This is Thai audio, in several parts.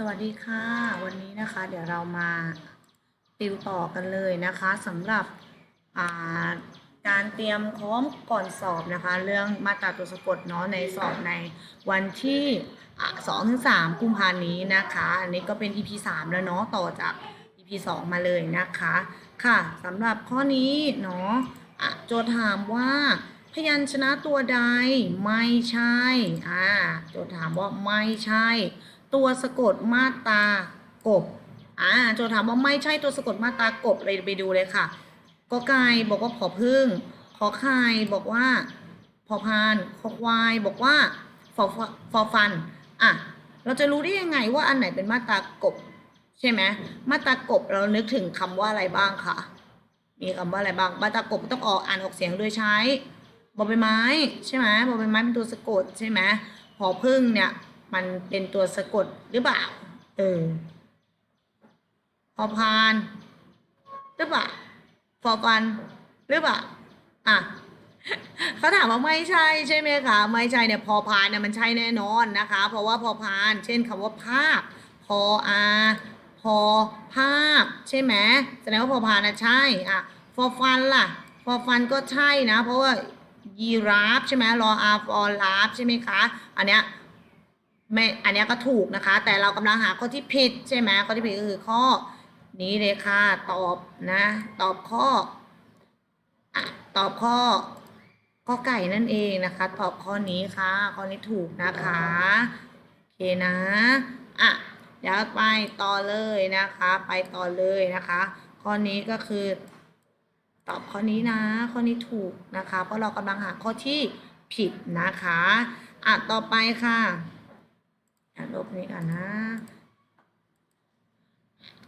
สวัสดีค่ะ วันนี้นะคะ เดี๋ยวเรามาติวต่อกันเลยนะคะสำหรับาการเตรียมพร้อมก่อนสอบนะคะ เรื่องมาตราตัวสะกดเนาะในสอบในวันที่สองถึงสามกุมภานี้นะคะ อันนี้ก็เป็น EP 3แล้วเนาะต่อจาก EP 2มาเลยนะคะค่ะสำหรับข้อนี้เนาะะโจทย์ถามว่าพยัญชนะตัวใดไม่ใช่อ่าโจทย์ถามว่าไม่ใช่ ตัวสะกดมาตากบอ่าโจทย์ถามว่าไม่ใช่ตัวสะกดมาตากบเลยไปดูเลยค่ะกอไก่บอกว่าผอพึ่งขอไข่บอกว่าพอพานคอควายบอกว่าฟอฟอฟันอะเราจะรู้ได้ยังไงว่าอันไหนเป็นมาตากบ ใช่ไหมมาตากบเรานึกถึงคำว่าอะไรบ้างคะมีคำว่าอะไรบ้างมาตากบต้องออกอ่านออกเสียงโดยใช้บอใบไม้ใช่ไหมบอใบไม้เป็นตัวสะกดใช่ไหมหอพึ่งเนี่ย มันเป็นตัวสะกดหรือเปล่า เออพอพานหรือเปล่าฟอฟันหรือเปล่าอะเขาถามว่าไม่ใช่ใช่ไหมคะไม่ใช่เนี่ยพอพานเนี่ยมันใช่แน่นอนนะคะ เพราะว่าพอพาน เช่นคำว่าภาพ พออาพอภาพ ใช่ไหมแสดงว่าพอพานนะใช่อะฟอฟันล่ะฟอฟันก็ใช่นะ เพราะว่ายีราฟใช่ไหมรออาฟอลาฟใช่ไหมคะ อันเนี้ย ไม่อันนี้ก็ถูกนะคะ แต่เรากำลังหาข้อที่ผิดใช่ไหมข้อที่ผิดก็คือข้อ นี้เลยค่ะตอบนะ ตอบข้ออตอบข้อข้อไก่นั่นเองนะคะ ตอบข้อนี้ค่ะข้อนี้ถูกนะคะโอเคนะอะเดี๋ยวไปต่อเลยนะคะ ไปต่อเลยนะคะ ข้อนี้ก็คือ ตอบข้อนี้นะ ข้อนี้ถูกนะคะ เพราะเรากำลังหาข้อที่ผิดนะคะอะต่อไปค่ะ ลบนี้ก่อนนะ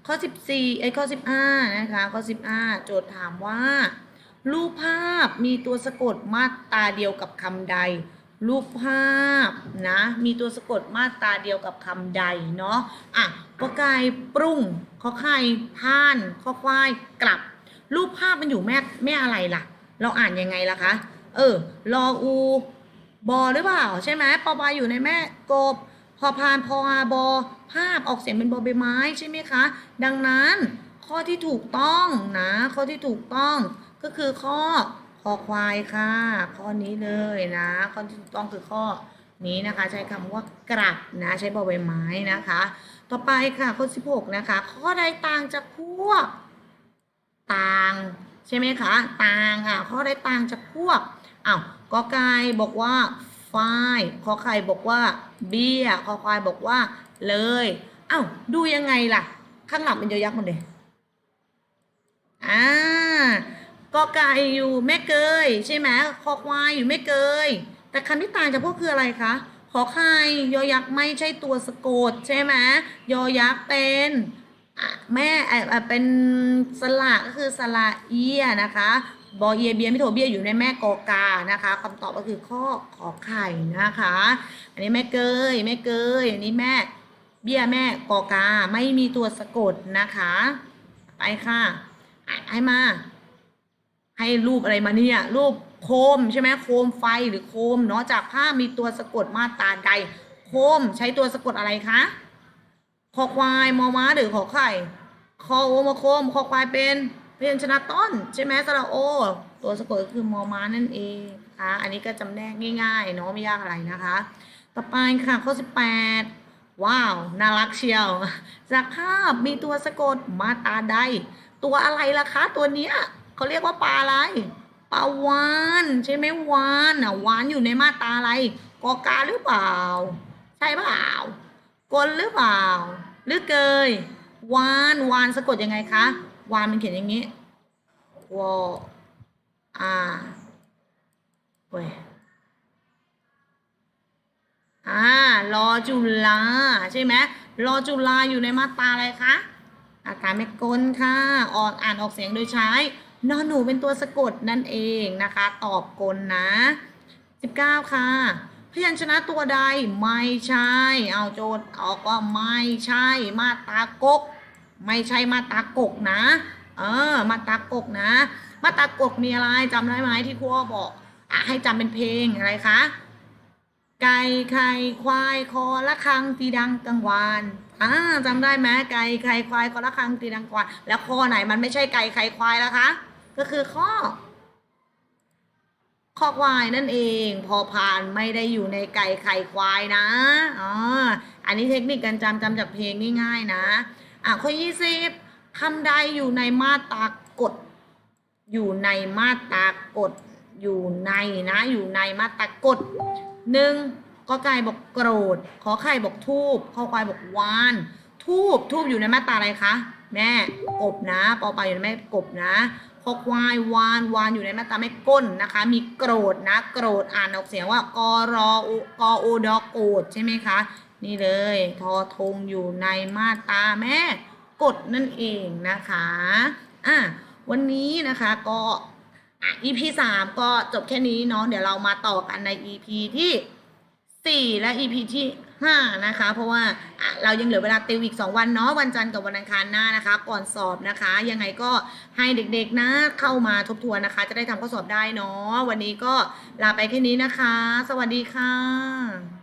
ข้อ 14เอ้ข้อ 15 นะคะ ข้อ 15 โจทย์ถามว่า รูปภาพมีตัวสะกดมาตราเดียวกับคำใด รูปภาพนะ มีตัวสะกดมาตราเดียวกับคำใดเนาะอะกอไก่ปรุงข้อไข่ท่านข้อควายกลับ รูปภาพมันอยู่แม่แม่อะไรล่ะ เราอ่านยังไงล่ะคะ เออรออูบอหรือเปล่า ใช่ไหมปอบาอยู่ในแม่กบ พอพานพออาบอภาพออกเสียงเป็นบอใบไม้ใช่ไหมคะ ดังนั้นข้อที่ถูกต้องนะ ข้อที่ถูกต้องก็คือข้อคอควายค่ะ ข้อนี้เลยนะ ข้อที่ถูกต้องคือข้อนี้นะคะ ใช้คำว่ากลับนะใช้บอใบไม้นะคะ ต่อไปค่ะข้อ16นะคะ ข้อใดต่างจากพวกต่างใช่ไหมคะต่างอะข้อใดต่างจากพวกอ้าวกอไก่บอกว่า ฝ้ายขอไข่บอกว่า เบี้ยขอควายบอกว่า เลยอ้าวดูยังไงล่ะ ข้างหลังเป็นยอยักษ์หมดเลยอ่ากอไก่อยู่แม่เกยใช่ไหมคอควายอยู่แม่เกย แต่คำที่ต่างจากพวกคืออะไรคะขอไข่ยอยักษ์ไม่ใช่ตัวสะกดใช่ไหมยอยักษ์เป็นแม่เอ่อเอ่อเป็นสระก็คือสระเอียนะคะ บอเอียเบียไม่โทเบียอยู่ในแม่กอกานะคะคำตอบก็คือข้อขอไข่นะคะ อันนี้แม่เกยแม่เกยอันนี้แม่เบี้ยแม่กอกาไม่มีตัวสะกดนะคะ ไปค่ะให้มา ให้รูปอะไรมาเนี่ย รูปโคมใช่ไหมโคมไฟหรือโคมเนาะจากภาพมีตัวสะกดมาตราใด โคมใช้ตัวสะกดอะไรคะคอควายมอม้าหรือขอไข่คอโอมาโคมคอควายเป็น พยัญชนะต้นใช่ไหมสระโอ ตัวสะกดก็คือมอม้านั่นเองนะคะอันนี้ก็จำแนกง่ายๆเนาะไม่ยากอะไรนะคะ ต่อไปค่ะข้อ 18 ว้าว น่ารักเชียว จากภาพมีตัวสะกดมาตาใด ตัวอะไรล่ะคะ ตัวเนี้ยเขาเรียกว่าปลาอะไรปลาวานใช่ไหมวานอะวานอยู่ในมาตาอะไรกอกาหรือเปล่า ใช่เปล่ากลหรือเปล่า หรือเกยวานวานสะกดยังไงคะ วานมันเขียนอย่างนี้วออาเว้ยอ่ารอจุฬาใช่ไหมรอจุฬาอยู่ในมาตราอะไรคะอาการไม่กลค่ะ ออกอ่านออกเสียงโดยใช้นอนหนูเป็นตัวสะกดนั่นเองนะคะ ตอบกลนะ 19 ค่ะ พยัญชนะตัวใดไม่ใช่ เอาโจทย์ออกว่าไม่ใช่มาตรากก ไม่ใช่มาตากกนะ เออ มาตากกนะ มาตากกมีอะไรจำได้ไหมที่ครูอ้อบอกอะให้จำเป็นเพลงอะไรคะ ไก่ไข่ควายคอละคังตีดังกังวานอ่าจำได้ไหมไก่ไข่ควายคอละคังตีดังกังวานแล้วข้อไหนมันไม่ใช่ไก่ไข่ควายแล้วคะ ก็คือข้อข้อควายนั่นเอง พอพานไม่ได้อยู่ในไก่ไข่ควายนะอ๋ออันนี้เทคนิคการจำจำจากเพลงง่ายๆนะ อะข้อยี่สิบคำใดอยู่ในมาตรากฎอยู่ในมาตรากฎอยู่ในนะ อยู่ในมาตรากฎหนึ่งกอไก่บอกโกรธ ขอไข่บอกทูบข้อควายบอกวาน ทูบทูบอยู่ในมาตราอะไรคะ แม่กบนะปอปลาอยู่ในแม่กบนะคอควายวานวานอยู่ในมาตราแม่ก้นนะคะ มีโกรธนะ โกรธอ่านออกเสียงว่ากอรออุกอโอดอโกรธใช่ไหมคะ นี่เลยทอทงอยู่ในมาตาแม่กดนั่นเองนะคะอะวันนี้นะคะก็อะ EP สามก็จบแค่นี้เนาะเดี๋ยวเรามาต่อกันใน EP ที่สี่และ EP ที่ห้านะคะ เพราะว่าอะเรายังเหลือเวลาติวอีก2วันเนาะวันจันทร์กับวันอังคารหน้านะคะ ก่อนสอบนะคะ ยังไงก็ให้เด็กๆนะเข้ามาทบทวนนะคะ จะได้ทำข้อสอบได้เนาะวันนี้ก็ลาไปแค่นี้นะคะ สวัสดีค่ะ